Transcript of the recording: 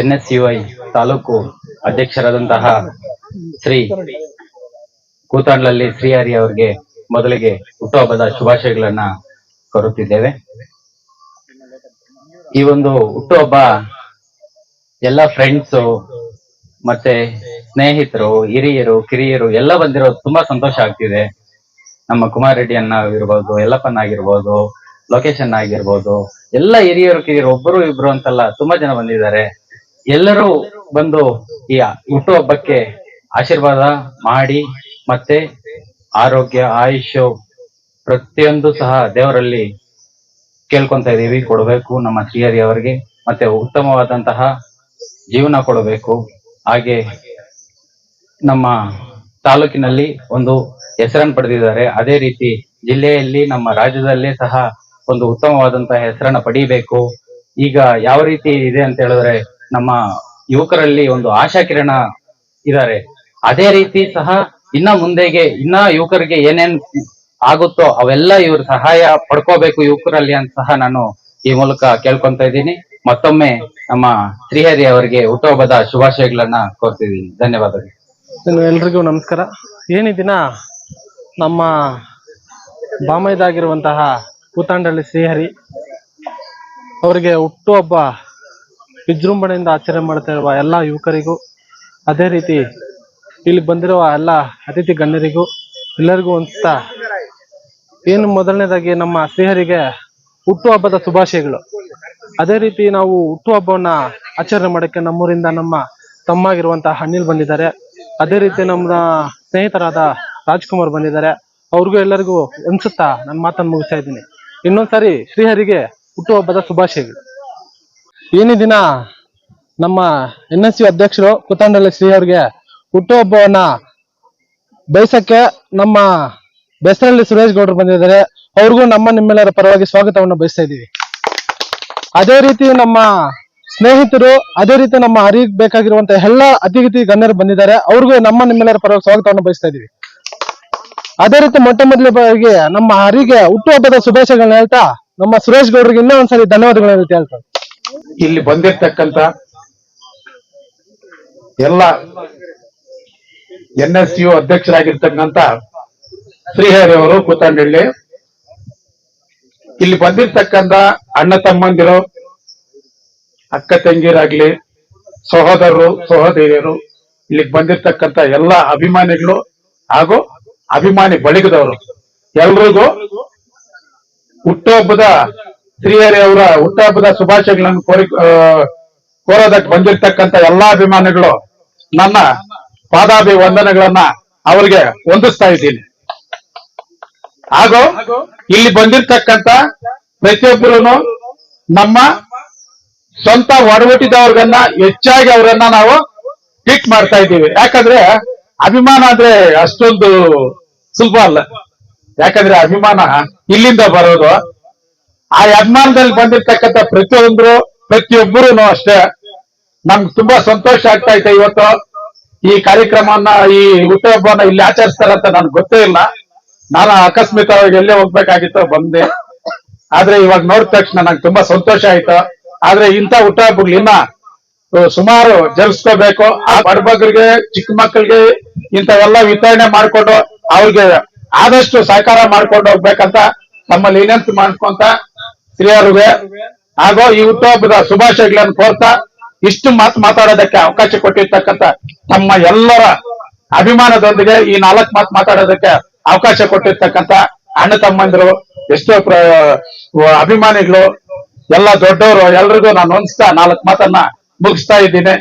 N S U I ತಾಲೂಕು ಅಧ್ಯಕ್ಷರಾದಂತಹ ಶ್ರೀ ಕೂತಾಂಡ್ಲಲ್ಲಿ ಶ್ರೀಹರಿ ಅವರಿಗೆ ಮೊದಲಿಗೆ ಹುಟ್ಟುಹಬ್ಬದ ಶುಭಾಶಯಗಳನ್ನ ಕೋರುತ್ತಿದ್ದೇವೆ. ಈ ಒಂದು ಹುಟ್ಟುಹಬ್ಬ ಎಲ್ಲ ಫ್ರೆಂಡ್ಸು ಮತ್ತೆ ಸ್ನೇಹಿತರು, ಹಿರಿಯರು, ಕಿರಿಯರು ಎಲ್ಲ ಬಂದಿರೋದು ತುಂಬಾ ಸಂತೋಷ ಆಗ್ತಿದೆ. ನಮ್ಮ ಕುಮಾರ್ ರೆಡ್ಡಿ ಅನ್ನ ಆಗಿರ್ಬೋದು, ಯಲ್ಲಪ್ಪನ ಆಗಿರ್ಬೋದು ಲೊಕೇಶನ್ ಆಗಿರ್ಬೋದು, ಎಲ್ಲ ಹಿರಿಯರು, ಕಿರಿಯರು, ಒಬ್ಬರು ಇಬ್ರು ಅಂತಲ್ಲ ತುಂಬಾ ಜನ ಬಂದಿದ್ದಾರೆ. ಎಲ್ಲರೂ ಬಂದು ಈ ಹುಟ್ಟುಹಬ್ಬಕ್ಕೆ ಆಶೀರ್ವಾದ ಮಾಡಿ ಮತ್ತೆ ಆರೋಗ್ಯ, ಆಯುಷ್ಯ ಪ್ರತಿಯೊಂದು ಸಹ ದೇವರಲ್ಲಿ ಕೇಳ್ಕೊಂತ ಇದೀವಿ, ಕೊಡಬೇಕು ನಮ್ಮ ಶ್ರೀಹರಿ ಅವರಿಗೆ ಮತ್ತೆ ಉತ್ತಮವಾದಂತಹ ಜೀವನ ಕೊಡಬೇಕು. ಹಾಗೆ ನಮ್ಮ ತಾಲೂಕಿನಲ್ಲಿ ಒಂದು ಹೆಸರನ್ನು ಪಡೆದಿದ್ದಾರೆ. ಅದೇ ರೀತಿ ಜಿಲ್ಲೆಯಲ್ಲಿ ನಮ್ಮ ರಾಜ್ಯದಲ್ಲೇ ಸಹ ಒಂದು ಉತ್ತಮವಾದಂತಹ ಹೆಸರನ್ನ ಪಡಿಬೇಕು. ಈಗ ಯಾವ ರೀತಿ ಇದೆ ಅಂತ ಹೇಳಿದ್ರೆ ನಮ್ಮ ಯುವಕರಲ್ಲಿ ಒಂದು ಆಶಾ ಕಿರಣ ಇದ್ದಾರೆ. ಅದೇ ರೀತಿ ಸಹ ಇನ್ನ ಮುಂದೆಗೆ, ಇನ್ನ ಯುವಕರಿಗೆ ಏನೇನ್ ಆಗುತ್ತೋ ಅವೆಲ್ಲ ಇವ್ರ ಸಹಾಯ ಪಡ್ಕೋಬೇಕು ಯುವಕರಲ್ಲಿ ಅಂತ ಸಹ ನಾನು ಈ ಮೂಲಕ ಕೇಳ್ಕೊಂತ ಇದ್ದೀನಿ. ಮತ್ತೊಮ್ಮೆ ನಮ್ಮ ಶ್ರೀಹರಿ ಅವರಿಗೆ ಹುಟ್ಟುಹಬ್ಬದ ಶುಭಾಶಯಗಳನ್ನ ಕೋರ್ತಿದ್ದೀನಿ. ಧನ್ಯವಾದಗಳು. ಎಲ್ರಿಗೂ ನಮಸ್ಕಾರ. ಏನಿ ದಿನ ನಮ್ಮ ಬಾಮೈದಾಗಿರುವಂತಹ ಕೂತಾಂಡಳ್ಳಿ ಶ್ರೀಹರಿ ಅವರಿಗೆ ಹುಟ್ಟುಹಬ್ಬ ವಿಜೃಂಭಣೆಯಿಂದ ಆಚರಣೆ ಮಾಡ್ತಾ ಇರುವ ಎಲ್ಲ ಯುವಕರಿಗೂ, ಅದೇ ರೀತಿ ಇಲ್ಲಿ ಬಂದಿರುವ ಎಲ್ಲ ಅತಿಥಿ ಗಣ್ಯರಿಗೂ, ಎಲ್ಲರಿಗೂ ಅಂತ ಏನು ಮೊದಲನೇದಾಗಿ ನಮ್ಮ ಶ್ರೀಹರಿಗೆ ಹುಟ್ಟುಹಬ್ಬದ ಶುಭಾಶಯಗಳು. ಅದೇ ರೀತಿ ನಾವು ಹುಟ್ಟುಹಬ್ಬವನ್ನ ಆಚರಣೆ ಮಾಡೋಕ್ಕೆ ನಮ್ಮೂರಿಂದ ನಮ್ಮ ತಮ್ಮಾಗಿರುವಂತಹ ಅನಿಲ್ ಬಂದಿದ್ದಾರೆ. ಅದೇ ರೀತಿ ನಮ್ಮ ಸ್ನೇಹಿತರಾದ ರಾಜ್ಕುಮಾರ್ ಬಂದಿದ್ದಾರೆ. ಅವ್ರಿಗೂ ಎಲ್ಲರಿಗೂ ಅನ್ಸುತ್ತಾ ನನ್ನ ಮಾತನ್ನು ಮುಗಿಸ್ತಾ ಇದ್ದೀನಿ. ಇನ್ನೊಂದ್ಸರಿ ಶ್ರೀಹರಿಗೆ ಹುಟ್ಟುಹಬ್ಬದ ಶುಭಾಶಯಗಳು. ಏನೇ ದಿನ ನಮ್ಮ ಎನ್ ಎಸ್ ಯು ಅಧ್ಯಕ್ಷರು ಕುತಂಡಳ್ಳಿ ಶ್ರೀ ಅವ್ರಿಗೆ ಹುಟ್ಟುಹಬ್ಬವನ್ನ ಬಯಸಕ್ಕೆ ನಮ್ಮ ಬೆಸರಳ್ಳಿ ಸುರೇಶ್ ಗೌಡ್ರು ಬಂದಿದ್ದಾರೆ. ಅವ್ರಿಗೂ ನಮ್ಮ ನಿಮ್ಮೆಲ್ಲರ ಪರವಾಗಿ ಸ್ವಾಗತವನ್ನು ಬಯಸ್ತಾ ಇದ್ದೀವಿ. ಅದೇ ರೀತಿ ನಮ್ಮ ಸ್ನೇಹಿತರು, ಅದೇ ರೀತಿ ನಮ್ಮ ಹರಿಗೆ ಬೇಕಾಗಿರುವಂತಹ ಎಲ್ಲ ಅತಿಥಿ ಗಣ್ಯರು ಬಂದಿದ್ದಾರೆ. ಅವ್ರಿಗೂ ನಮ್ಮ ನಿಮ್ಮೆಲ್ಲರ ಪರವಾಗಿ ಸ್ವಾಗತವನ್ನು ಬಯಸ್ತಾ ಇದ್ದೀವಿ. ಅದೇ ರೀತಿ ಮೊಟ್ಟ ಮೊದಲ ನಮ್ಮ ಅರಿಗೆ ಹುಟ್ಟುಹಬ್ಬದ ಶುಭಾಶಯಗಳನ್ನ ಹೇಳ್ತಾ ನಮ್ಮ ಸುರೇಶ್ ಗೌಡ್ರಿಗೆ ಇನ್ನೂ ಒಂದ್ಸರಿ ಧನ್ಯವಾದಗಳನ್ನ ಹೇಳ್ತಾ ಹೇಳ್ತಾರೆ ಇಲ್ಲಿ ಬಂದಿರ್ತಕ್ಕಂತ ಎಲ್ಲ ಎನ್ ಎಸ್ ಯು ಅಧ್ಯಕ್ಷರಾಗಿರ್ತಕ್ಕಂತ ಶ್ರೀಹರಿ ಅವರು, ಕೂತಂಡಳ್ಳಿ. ಇಲ್ಲಿ ಬಂದಿರ್ತಕ್ಕಂತ ಅಣ್ಣ ತಮ್ಮಂದಿರು, ಅಕ್ಕ ತಂಗಿರಾಗ್ಲಿ ಸಹೋದರರು, ಸಹೋದರಿಯರು, ಇಲ್ಲಿಗೆ ಬಂದಿರ್ತಕ್ಕಂತ ಎಲ್ಲ ಅಭಿಮಾನಿಗಳು ಹಾಗೂ ಅಭಿಮಾನಿ ಬಳಗದವರು. ಎಲ್ರಿಗೂ ಹುಟ್ಟುಹಬ್ಬದ ಶ್ರೀಹರಿ ಅವರ ಹುಟ್ಟಹಬ್ಬದ ಶುಭಾಶಯಗಳನ್ನು ಕೋರಿ ಕೋರೋದಕ್ಕೆ ಬಂದಿರ್ತಕ್ಕಂತ ಎಲ್ಲಾ ಅಭಿಮಾನಿಗಳು ನನ್ನ ಪಾದಾಭಿ ವಂದನೆಗಳನ್ನ ಅವರಿಗೆ ಹೊಂದಿಸ್ತಾ ಇದ್ದೀನಿ. ಹಾಗೂ ಇಲ್ಲಿ ಬಂದಿರ್ತಕ್ಕಂತ ಪ್ರತಿಯೊಬ್ಬರು ನಮ್ಮ ಸ್ವಂತ ಒಡಹುಟ್ಟಿದವ್ರಿಗನ್ನ ಹೆಚ್ಚಾಗಿ ಅವರನ್ನ ನಾವು ಟ್ರೀಟ್ ಮಾಡ್ತಾ ಇದ್ದೀವಿ. ಯಾಕಂದ್ರೆ ಅಭಿಮಾನ ಅಂದ್ರೆ ಅಷ್ಟೊಂದು ಸುಲಭ ಅಲ್ಲ. ಯಾಕಂದ್ರೆ ಅಭಿಮಾನ ಇಲ್ಲಿಂದ ಬರೋದು ಆ ಅಭಿಮಾನದಲ್ಲಿ ಬಂದಿರ್ತಕ್ಕಂಥ ಪ್ರತಿಯೊಂದ್ರು ಪ್ರತಿಯೊಬ್ಬರು ಅಷ್ಟೇ. ನಮ್ಗೆ ತುಂಬಾ ಸಂತೋಷ ಆಗ್ತಾ ಐತೆ ಇವತ್ತು. ಈ ಕಾರ್ಯಕ್ರಮವನ್ನ, ಈ ಹುಟ್ಟುಹಬ್ಬವನ್ನ ಇಲ್ಲಿ ಆಚರಿಸ್ತಾರಂತ ನನ್ಗೆ ಗೊತ್ತೇ ಇಲ್ಲ. ನಾನು ಆಕಸ್ಮಿಕವಾಗಿ ಎಲ್ಲೇ ಹೋಗ್ಬೇಕಾಗಿತ್ತು ಬಂದೆ. ಆದ್ರೆ ಇವಾಗ ನೋಡಿದ ತಕ್ಷಣ ನಂಗೆ ತುಂಬಾ ಸಂತೋಷ ಆಯ್ತು. ಆದ್ರೆ ಇಂಥ ಹುಟ್ಟುಹಬ್ಬಗಳು ಇನ್ನ ಸುಮಾರು ಜರುಗಿಸ್ಕೋಬೇಕು. ಆ ಬಡಬಗ್ರಿಗೆ ಚಿಕ್ಕ ಮಕ್ಕಳಿಗೆ ಇಂಥವೆಲ್ಲ ವಿತರಣೆ ಮಾಡ್ಕೊಂಡು ಅವ್ರಿಗೆ ಆದಷ್ಟು ಸಹಕಾರ ಮಾಡ್ಕೊಂಡು ಹೋಗ್ಬೇಕಂತ ತಮ್ಮಲ್ಲಿ ವಿನಂತಿ ಮಾಡ್ಕೊಂತ ಶ್ರೀಯರಿಗೆ ಹಾಗೂ ಈ ಹುಟ್ಟುಹಬ್ಬದ ಶುಭಾಶಯಗಳನ್ನು ಕೋರ್ತಾ ಇಷ್ಟು ಮಾತು ಮಾತಾಡೋದಕ್ಕೆ ಅವಕಾಶ ಕೊಟ್ಟಿರ್ತಕ್ಕಂತ ತಮ್ಮ ಎಲ್ಲರ ಅಭಿಮಾನದೊಂದಿಗೆ ಈ ನಾಲ್ಕು ಮಾತು ಮಾತಾಡೋದಕ್ಕೆ ಅವಕಾಶ ಕೊಟ್ಟಿರ್ತಕ್ಕಂತ ಅಣ್ಣ ತಮ್ಮಂದಿರು, ಎಷ್ಟೋ ಅಭಿಮಾನಿಗಳು, ಎಲ್ಲ ದೊಡ್ಡವರು, ಎಲ್ರಿಗೂ ನಾನು ಹೊಂದಿಸ್ತಾ ನಾಲ್ಕು ಮಾತನ್ನ ಮುಗಿಸ್ತಾ ಇದ್ದೀನಿ.